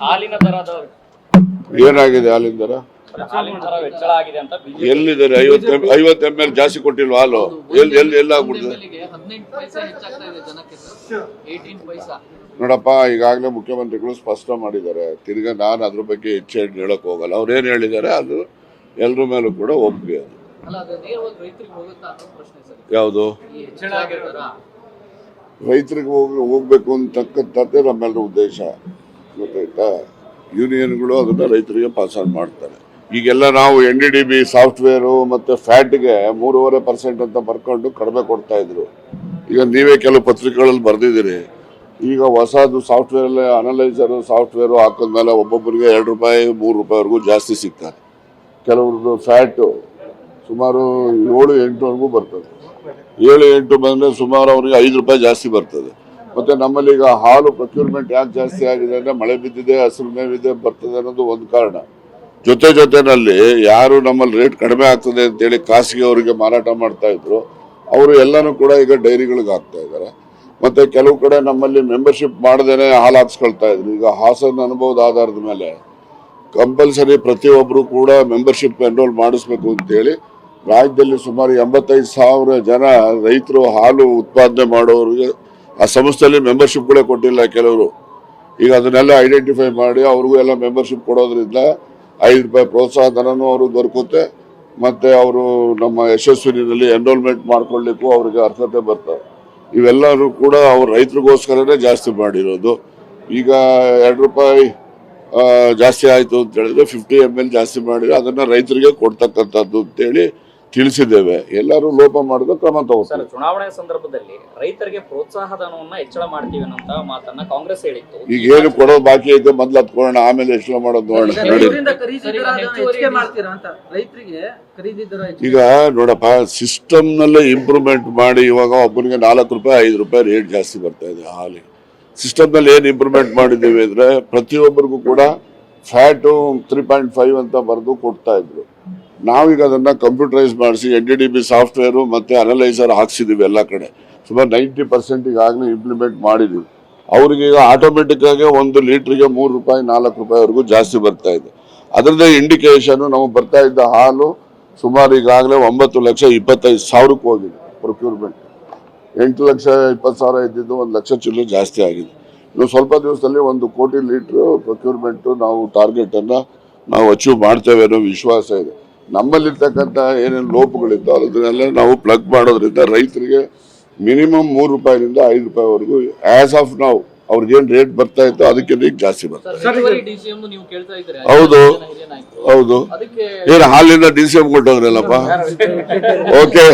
ಹಾಲಿನ ದರದ ಏನಾಗಿದೆ ಹಾಲಿನ ದರ? ಹಾಲಿನ ದರ ಹೆಚ್ಚಳ ಆಗಿದೆ ಅಂತ ಬಿಜೆಪಿ ಎಲ್ಲಿದ್ದಾರೆ? ಐವತ್ತು ಐವತ್ತು ಎಂ ಎಲ್ ಜಾಸ್ತಿ ಕೊಟ್ಟಿಲ್ವಾ ಹಾಲು? ಎಲ್ಲಿ ಎಲ್ಲಿ ಎಲ್ಲ ಆಗ್ಬಿಡ್ತದೆ? ಹದಿನೆಂಟು ಪೈಸೆ ಹೆಚ್ಚಾಗ್ತಾ ಇದೆ ಜನಕ್ಕೆ. ಸರ್ ಏಯ್ಟೀನ್ ಪೈಸಾ. ನೋಡಪ್ಪ ಈಗಾಗಲೇ ಮುಖ್ಯಮಂತ್ರಿಗಳು ಸ್ಪಷ್ಟ ಮಾಡಿದ್ದಾರೆ. ತಿರ್ಗಾ ನಾನು ಅದ್ರ ಬಗ್ಗೆ ಹೆಚ್ಚು ಹೇಳಕ್ ಹೋಗಲ್ಲ. ಅವ್ರು ಏನು ಹೇಳಿದ್ದಾರೆ? ಅದು ಎಲ್ಲರ ಮೇಲೂ ಕೂಡ ಒಪ್ಪಿಗೆ ಅದು. ಅಲ್ಲ ಅದು ನೇರವಾಗಿ ರೈತರಿಗೆ ಹೋಗುತ್ತಾ ಅನ್ನೋ ಪ್ರಶ್ನೆ ಸರ್. ಯಾವುದು? ಈ ಹೆಚ್ಚಳ ಆಗಿರ್ತಾರ ರೈತರಿಗೆ ಹೋಗಿ ಹೋಗ್ಬೇಕು ಅಂತಕ್ಕಂಥದ್ದೇ ನಮ್ಮೆಲ್ಲರ ಉದ್ದೇಶ. ಗೊತ್ತಾಯ್ತಾ? ಯೂನಿಯನ್ಗಳು ಅದನ್ನ ರೈತರಿಗೆ ಪಾಸ್ ಆನ್ ಮಾಡ್ತಾರೆ. ಈಗೆಲ್ಲ ನಾವು N D D B software ಮತ್ತು ಫ್ಯಾಟ್ಗೆ ಮೂರುವರೆ ಪರ್ಸೆಂಟ್ ಅಂತ ಬರ್ಕೊಂಡು ಕಡಿಮೆ ಕೊಡ್ತಾ ಇದ್ರು. ಈಗ ನೀವೇ ಕೆಲವು ಪತ್ರಿಕೆಗಳಲ್ಲಿ ಬರೆದಿದ್ದೀರಿ. ಈಗ ಹೊಸದು ಸಾಫ್ಟ್ವೇರ್ ಅನಲೈಸರು ಸಾಫ್ಟ್ವೇರು ಹಾಕಿದ್ಮೇಲೆ ಒಬ್ಬೊಬ್ಬರಿಗೆ ಎರಡು ರೂಪಾಯಿ, ಮೂರು ರೂಪಾಯಿವರೆಗೂ ಜಾಸ್ತಿ ಸಿಗ್ತಾರೆ ಕೆಲವ್ರದ್ದು ಫ್ಯಾಟು ಸುಮಾರು ಏಳು ಎಂಟುವರೆಗೂ ಬರ್ತದೆ. ಏಳು ಎಂಟು ಬಂದರೆ ಸುಮಾರು ಅವರಿಗೆ ಐದು ರೂಪಾಯಿ ಜಾಸ್ತಿ ಬರ್ತದೆ. ಮತ್ತೆ ನಮ್ಮಲ್ಲಿ ಈಗ ಹಾಲು ಪ್ರೊಕ್ಯೂರ್ಮೆಂಟ್ ಯಾಕೆ ಜಾಸ್ತಿ ಆಗಿದೆ ಅಂದ್ರೆ ಮಳೆ ಬಿದ್ದಿದೆ, ಹಸಿರು ಮೇವಿದೆ, ಬರ್ತದೆ ಅನ್ನೋದು ಒಂದು ಕಾರಣ. ಜೊತೆ ಜೊತೆನಲ್ಲಿ ಯಾರು ನಮ್ಮಲ್ಲಿ ರೇಟ್ ಕಡಿಮೆ ಆಗ್ತದೆ ಅಂತೇಳಿ ಖಾಸಗಿ ಅವರಿಗೆ ಮಾರಾಟ ಮಾಡ್ತಾ ಇದ್ರು. ಅವರು ಎಲ್ಲಾನು ಕೂಡ ಈಗ ಡೈರಿಗಳಿಗೆ ಹಾಕ್ತಾ ಇದ್ದಾರೆ. ಮತ್ತೆ ಕೆಲವು ಕಡೆ ನಮ್ಮಲ್ಲಿ ಮೆಂಬರ್ಶಿಪ್ ಮಾಡದೇನೆ ಹಾಲು ಹಾಕ್ಸ್ಕೊಳ್ತಾ ಇದ್ರು. ಈಗ ಹಾಸನ ಅನುಭವದ ಆಧಾರದ ಮೇಲೆ ಕಂಪಲ್ಸರಿ ಪ್ರತಿಯೊಬ್ಬರು ಕೂಡ ಮೆಂಬರ್ಶಿಪ್ ಎನ್ರೋಲ್ ಮಾಡಿಸ್ಬೇಕು ಅಂತೇಳಿ ರಾಜ್ಯದಲ್ಲಿ ಸುಮಾರು ಎಂಬತ್ತೈದು ಸಾವಿರ ಜನ ರೈತರು ಹಾಲು ಉತ್ಪಾದನೆ ಮಾಡೋರಿಗೆ ಆ ಸಂಸ್ಥೆಯಲ್ಲಿ ಕೂಡ ಕೊಟ್ಟಿಲ್ಲ ಕೆಲವರು. ಈಗ ಅದನ್ನೆಲ್ಲ ಐಡೆಂಟಿಫೈ ಮಾಡಿ ಅವ್ರಿಗೂ ಎಲ್ಲ ಮೆಂಬರ್ಶಿಪ್ ಕೊಡೋದ್ರಿಂದ ಐದು ರೂಪಾಯಿ ಪ್ರೋತ್ಸಾಹ ಧನನೂ ಅವರು ದೊರಕುತ್ತೆ. ಮತ್ತೆ ಅವರು ನಮ್ಮ ಯಶಸ್ವಿನಲ್ಲಿ ಎನ್ರೋಲ್ಮೆಂಟ್ ಮಾಡ್ಕೊಳ್ಳಿಕ್ಕೂ ಅವ್ರಿಗೆ ಅರ್ಹತೆ ಬರ್ತವೆ. ಇವೆಲ್ಲರೂ ಕೂಡ ಅವ್ರು ರೈತರಿಗೋಸ್ಕರನೇ ಜಾಸ್ತಿ ಮಾಡಿರೋದು. ಈಗ ಎರಡು ರೂಪಾಯಿ ಜಾಸ್ತಿ ಆಯಿತು ಅಂತ ಹೇಳಿದ್ರೆ ಫಿಫ್ಟಿ ಎಂ ಎಲ್ ಜಾಸ್ತಿ ಮಾಡಿದರೆ ಅದನ್ನು ರೈತರಿಗೆ ಕೊಡ್ತಕ್ಕಂಥದ್ದು ಅಂತೇಳಿ ತಿಳಿಸಿದ್ದೇವೆ. ಎಲ್ಲರೂ ಲೋಪ ಮಾಡಿದ್ರೆ ಕ್ರಮ ಸರ್ ತಗೋತಾರೆ ಚುನಾವಣೆ ಸಂದರ್ಭದಲ್ಲಿ ರೈತರಿಗೆ ಪ್ರೋತ್ಸಾಹಧನವನ್ನ ಹೆಚ್ಚಳ ಮಾಡ್ತೀವಿ ಅನ್ನೋ ಮಾತನ್ನ ಕಾಂಗ್ರೆಸ್ ಹೇಳಿತ್ತು. ಈಗ ಏನು ಕೊಡೋದು ಬಾಕಿ ಐತೆ ಮೊದ್ಲು ಹತ್ಕೊಳ್ಳೋಣ ಆಮೇಲೆ ಹೆಚ್ಚಳ ಮಾಡೋದು ನೋಡೋಣ. ಈಗ ನೋಡಪ್ಪ ಸಿಸ್ಟಮ್ ನಲ್ಲೇ ಇಂಪ್ರೂವ್ಮೆಂಟ್ ಮಾಡಿ ಇವಾಗ ಒಬ್ಬರಿಗೆ ನಾಲ್ಕು ರೂಪಾಯಿ ಐದು ರೂಪಾಯಿ ರೇಟ್ ಜಾಸ್ತಿ ಬರ್ತಾ ಇದೆ ಹಾಲಿಗೆ ಸಿಸ್ಟಮ್ನಲ್ಲಿ ಏನು ಇಂಪ್ರೂವ್ಮೆಂಟ್ ಮಾಡಿದ್ದೀವಿ ಅಂದ್ರೆ ಪ್ರತಿಯೊಬ್ಬರಿಗೂ ಕೂಡ ಫ್ಯಾಟು ತ್ರೀ ಪಾಯಿಂಟ್ ಫೈವ್ ಅಂತ ಬರೆದು ಕೊಡ್ತಾ ಇದ್ರು. ನಾವೀಗ ಅದನ್ನ ಕಂಪ್ಯೂಟರೈಸ್ ಮಾಡಿಸಿ N D D B software ಮತ್ತೆ ಅನಲೈಸರ್ ಹಾಕ್ಸಿದೀವಿ ಎಲ್ಲ ಕಡೆ. ಸುಮಾರು ನೈಂಟಿ ಪರ್ಸೆಂಟ್ ಈಗಾಗಲೇ ಇಂಪ್ಲಿಮೆಂಟ್ ಮಾಡಿದೀವಿ. ಅವ್ರಿಗೆ ಈಗ ಆಟೋಮೆಟಿಕ್ ಆಗಿ ಒಂದು ಲೀಟ್ರಿಗೆ ಮೂರು ರೂಪಾಯಿ, ನಾಲ್ಕು ರೂಪಾಯಿವರೆಗೂ ಜಾಸ್ತಿ ಬರ್ತಾ ಇದೆ. ಅದರದೇ ಇಂಡಿಕೇಶನ್ ನಮಗೆ ಬರ್ತಾ ಇದ್ದ ಹಾಲು ಸುಮಾರು ಈಗಾಗಲೇ ಒಂಬತ್ತು ಲಕ್ಷ ಇಪ್ಪತ್ತೈದು ಸಾವಿರಕ್ಕೆ ಹೋಗಿದೆ ಪ್ರೊಕ್ಯೂರ್ಮೆಂಟ್ ಎಂಟು ಲಕ್ಷ ಇಪ್ಪತ್ತು ಸಾವಿರ ಇದ್ದಿದ್ದು ಒಂದು ಲಕ್ಷ ಚಿಲ್ಲರೆ ಜಾಸ್ತಿ ಆಗಿದೆ. ಇನ್ನು ಸ್ವಲ್ಪ ದಿವಸದಲ್ಲಿ ಒಂದು ಕೋಟಿ ಲೀಟ್ರ್ ಪ್ರೊಕ್ಯೂರ್ಮೆಂಟು ನಾವು ಟಾರ್ಗೆಟನ್ನು ನಾವು ಅಚೀವ್ ಮಾಡ್ತೇವೆ ಅನ್ನೋ ವಿಶ್ವಾಸ ಇದೆ. ನಮ್ಮಲ್ಲಿರ್ತಕ್ಕಂಥ ಏನೇನು ಲೋಪಗಳಿತ್ತು ಅದನ್ನೆಲ್ಲ ನಾವು ಪ್ಲಗ್ ಮಾಡೋದ್ರಿಂದ ರೈತರಿಗೆ ಮಿನಿಮಮ್ ಮೂರು ರೂಪಾಯಿನಿಂದ ಐದು ರೂಪಾಯಿವರೆಗೂ ಆಸ್ ಆಫ್ ನಾವು ಅವ್ರಿಗೇನು ರೇಟ್ ಬರ್ತಾ ಇತ್ತು ಅದಕ್ಕಿಂತ ಈಗ ಜಾಸ್ತಿ ಬರ್ತಾ ಹೌದು. ಹೌದು. ಏನು ಹಾಲಿಂದ ಡಿ ಸಿ ಎಂ ಕೊಟ್ಟೋಗ್ರಲ್ಲಪ್ಪ ಓಕೆ